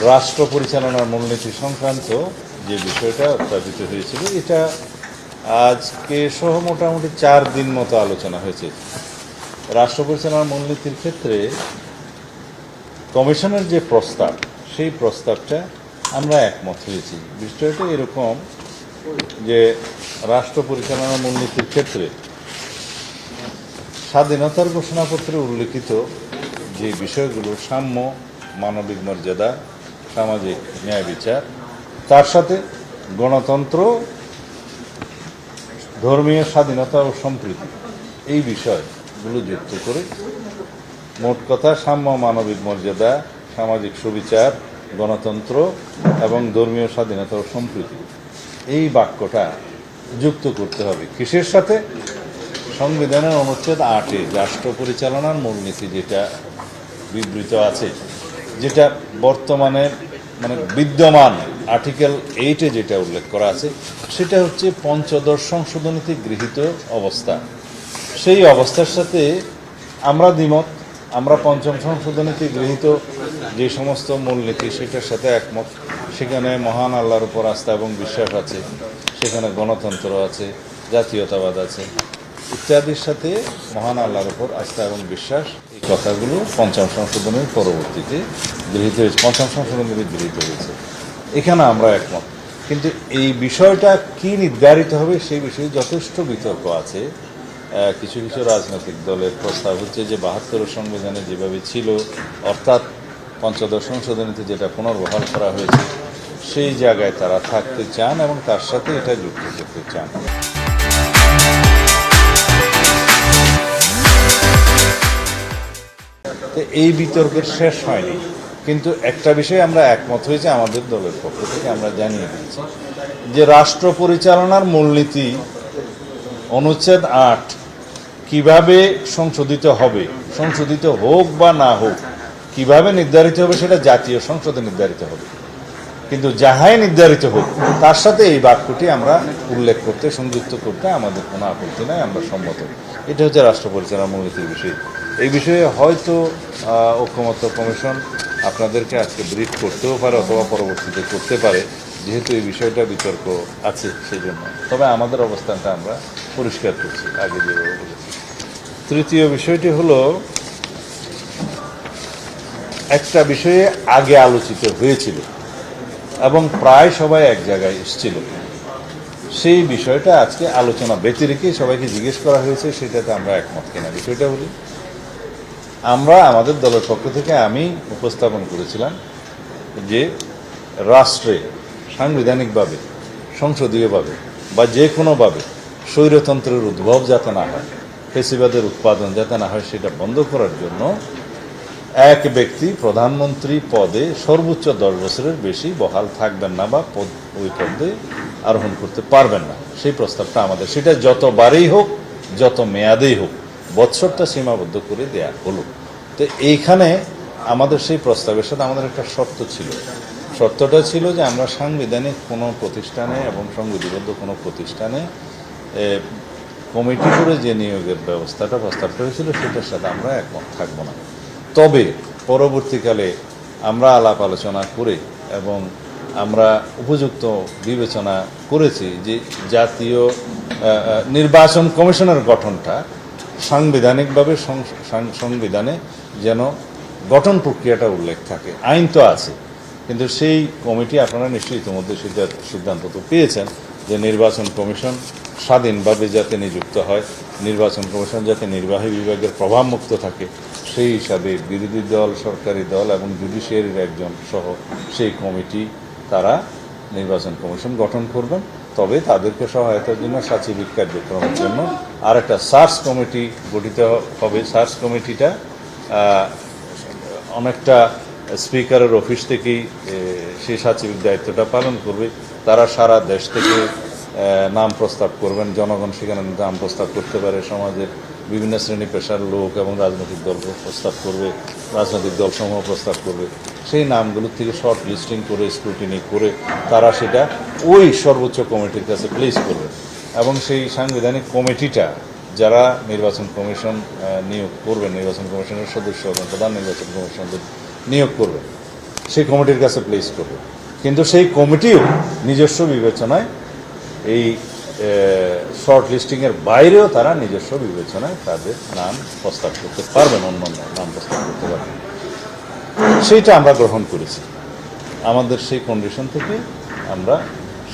রাষ্ট্র পরিচালনার মূলনীতি সংক্রান্ত যে বিষয়টা উত্থাপিত হয়েছিল, এটা আজকে সহ মোটামুটি চার দিন মতো আলোচনা হয়েছে। রাষ্ট্র পরিচালনার মূলনীতির ক্ষেত্রে কমিশনের যে প্রস্তাব, সেই প্রস্তাবটা আমরা একমত হয়েছি। বিষয়টা এরকম যে রাষ্ট্র পরিচালনার মূলনীতির ক্ষেত্রে স্বাধীনতার ঘোষণাপত্রে উল্লেখিত যে বিষয়গুলো, সাম্য, মানবিক মর্যাদা সামাজিক ন্যায় বিচার। তার সাথে গণতন্ত্র, ধর্মীয় স্বাধীনতা ও সম্প্রীতি এই বিষয়গুলো যুক্ত করে মোট কথা সাম্য মানবিক মর্যাদা, সামাজিক সুবিচার, গণতন্ত্র এবং ধর্মীয় স্বাধীনতা ও সম্প্রীতি এই বাক্যটা যুক্ত করতে হবে। কিসের সাথে? সংবিধানের অনুচ্ছেদ আটে রাষ্ট্র পরিচালনার মূলনীতি যেটা বিবৃত আছে। যেটা বর্তমানে মানে বিদ্যমান আর্টিকেল এইটে যেটা উল্লেখ করা আছে, সেটা হচ্ছে পঞ্চদশ সংশোধনীতে গৃহীত অবস্থা। সেই অবস্থার সাথে আমরা দ্বিমত, আমরা পঞ্চম সংশোধনীতে গৃহীত যে সমস্ত মূলনীতি, সেটার সাথে একমত। সেখানে মহান আল্লাহর উপর আস্থা এবং বিশ্বাস আছে, সেখানে গণতন্ত্র আছে, জাতীয়তাবাদ আছে ইত্যাদির সাথে মহান আল্লাহর উপর আস্থা এবং বিশ্বাস কথাগুলো পঞ্চম সংশোধনের পরবর্তীতে গৃহীত হয়েছে। পঞ্চম সংশোধনীতে গৃহীত হয়েছে। এখানে আমরা একমত। কিন্তু এই বিষয়টা কি নির্ধারিত হবে সেই বিষয়ে যথেষ্ট বিতর্ক আছে। কিছু কিছু রাজনৈতিক দলের প্রস্তাব হচ্ছে যে বাহাত্তর সংবিধানে যেভাবে ছিল, অর্থাৎ পঞ্চদশ সংশোধনীতে যেটা পুনর্বহাল করা হয়েছে, সেই জায়গায় তারা থাকতে চান এবং তার সাথে এটা যুক্ত করতে চান। তো এই বিতর্কের শেষ হয়নি। কিন্তু একটা বিষয়ে আমরা একমত হয়েছি আমাদের দলের পক্ষ থেকে, আমরা জানিয়ে দিয়েছি। যে রাষ্ট্র পরিচালনার মূলনীতি অনুচ্ছেদ আট কীভাবে সংশোধিত হবে, সংশোধিত হোক বা না হোক, কীভাবে নির্ধারিত হবে সেটা জাতীয় সংসদে নির্ধারিত হবে। কিন্তু যাহাই নির্ধারিত হোক, তার সাথে এই বাক্যটি আমরা উল্লেখ করতে, সংযুক্ত করতে আমাদের কোনো আপত্তি নাই, আমরা সম্মত। এটা হচ্ছে রাষ্ট্র পরিচালনা মূলনীতির বিষয়। এই বিষয়ে হয়তো ঐক্যমত্য কমিশন আপনাদেরকে আজকে ব্রিফ করতেও পারে অথবা পরবর্তীতে করতে পারে, যেহেতু এই বিষয়টা বিতর্ক আছে সেই জন্য তবে আমাদের অবস্থানটা আমরা পরিষ্কার করছি, আগে যেভাবে বলেছি। তৃতীয় বিষয়টি হলো, একটা বিষয়ে আগে আলোচিত হয়েছিল এবং প্রায় সবাই এক জায়গায় এসেছিল। সেই বিষয়টা আজকে আলোচনা রেখে সবাইকে জিজ্ঞেস করা হয়েছে, সেটাতে আমরা একমত কিনা। বিষয়টা বলি আমরা আমাদের দলের পক্ষ থেকে আমি উপস্থাপন করেছিলাম যে রাষ্ট্রে সাংবিধানিকভাবে, সংসদীয়ভাবে বা যে কোনোভাবে স্বৈরতন্ত্রের উদ্ভব যাতে না হয়, ফেসিবাদের উৎপাদন যাতে না হয়, সেটা বন্ধ করার জন্য এক ব্যক্তি প্রধানমন্ত্রী পদে সর্বোচ্চ দশ বছরের বেশি বহাল থাকবেন না বা ওই পদে আরোহণ করতে পারবেন না। সেই প্রস্তাবটা আমাদের, সেটা যতবারেই হোক, যত মেয়াদেই হোক বৎসরটা সীমাবদ্ধ করে দেয়া হলো। তো এইখানে আমাদের সেই প্রস্তাবের সাথে আমাদের একটা শর্ত ছিল। শর্তটা ছিল যে আমরা সাংবিধানিক কোনো প্রতিষ্ঠানে এবং সংবিধিবদ্ধ কোনো প্রতিষ্ঠানে কমিটি করে যে নিয়োগের ব্যবস্থাটা, প্রস্তাবটা হয়েছিল, সেটার সাথে আমরা একমত থাকব না। তবে পরবর্তীকালে আমরা আলাপ আলোচনা করে এবং আমরা উপযুক্ত বিবেচনা করেছি যে জাতীয় নির্বাচন কমিশনের গঠনটা সাংবিধানিকভাবে সংবিধানে যেন গঠন প্রক্রিয়াটা উল্লেখ থাকে। আইন তো আছে, কিন্তু সেই কমিটি আপনারা নিশ্চয়ই ইতিমধ্যে সিদ্ধান্ত তো পেয়েছেন যে নির্বাচন কমিশন স্বাধীনভাবে যাতে নিযুক্ত হয়, নির্বাচন কমিশন যাতে নির্বাহী বিভাগের প্রভাবমুক্ত থাকে, সেই হিসাবে বিরোধী দল, সরকারি দল এবং জুডিশিয়ারির একজন সহ সেই কমিটি, তারা নির্বাচন কমিশন গঠন করবেন। তবে তাদেরকে সহায়তার জন্য সাচিবিক কার্যক্রমের জন্য আর একটা সার্চ কমিটি গঠিত হবে। সার্চ কমিটিটা অনেকটা স্পিকারের অফিস থেকেই সেই সাচিবিক দায়িত্বটা পালন করবে। তারা সারা দেশ থেকে নাম প্রস্তাব করবেন। জনগণ সেখানে নাম প্রস্তাব করতে পারে। সমাজের বিভিন্ন শ্রেণি পেশার লোক এবং রাজনৈতিক দল প্রস্তাব করবে, রাজনৈতিক দলসমূহ প্রস্তাব করবে। সেই নামগুলো থেকে শর্ট লিস্টিং করে স্ক্রুটিনি করে, তারা সেটা ওই সর্বোচ্চ কমিটির কাছে প্লেস করবে। এবং সেই সাংবিধানিক কমিটিটা যারা নির্বাচন কমিশন নিয়োগ করবেন নির্বাচন কমিশনের সদস্য এবং প্রধান নির্বাচন কমিশনদের নিয়োগ করবেন সেই কমিটির কাছে প্লেস করবে। কিন্তু সেই কমিটিও নিজস্ব বিবেচনায় এই শর্ট লিস্টিংয়ের বাইরেও তারা নিজস্ব বিবেচনায় তাদের নাম প্রস্তাব করতে পারবেন অন্য নাম প্রস্তাব করতে পারবেন সেইটা আমরা গ্রহণ করেছি। আমাদের সেই কন্ডিশন থেকে আমরা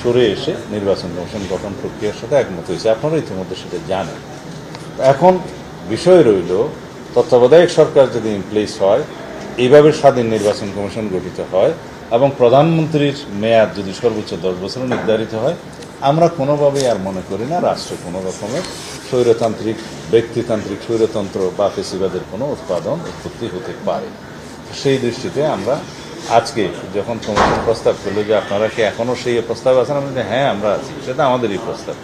সরে এসে নির্বাচন কমিশন গঠন প্রক্রিয়ার সাথে একমত হয়েছে। আপনারা ইতিমধ্যে সেটা জানেন। এখন বিষয় রইল, তত্ত্বাবধায়ক সরকার যদি ইমপ্লেস হয়, এইভাবে স্বাধীন নির্বাচন কমিশন গঠিত হয় এবং প্রধানমন্ত্রীর মেয়াদ যদি সর্বোচ্চ দশ বছর নির্ধারিত হয়, আমরা কোনোভাবেই আর মনে করি না রাষ্ট্রে কোনো রকমের স্বৈরতান্ত্রিক, ব্যক্তিতান্ত্রিক স্বৈরতন্ত্র বা পেশিবাদের কোনো উৎপাদন উৎপত্তি হতে পারে। সেই দৃষ্টিতে আমরা আজকে যখন কমিশন প্রস্তাব করল যে আপনারা কি এখনও সেই প্রস্তাব আছেন? বলি, হ্যাঁ আমরা আছি। সেটা আমাদেরই প্রস্তাব।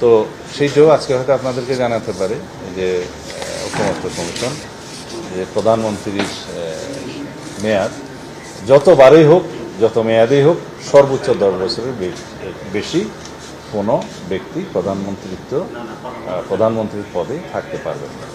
তো সেইটাও আজকে হয়তো আপনাদেরকে জানাতে পারে যে ঐক্যমত্য কমিশন যে প্রধানমন্ত্রীর মেয়াদ যতবারই হোক যত মেয়াদেই হোক সর্বোচ্চ দশ বছরের বেশি কোনো ব্যক্তি প্রধানমন্ত্রীত্ব প্রধানমন্ত্রীর পদে থাকতে পারবেন না।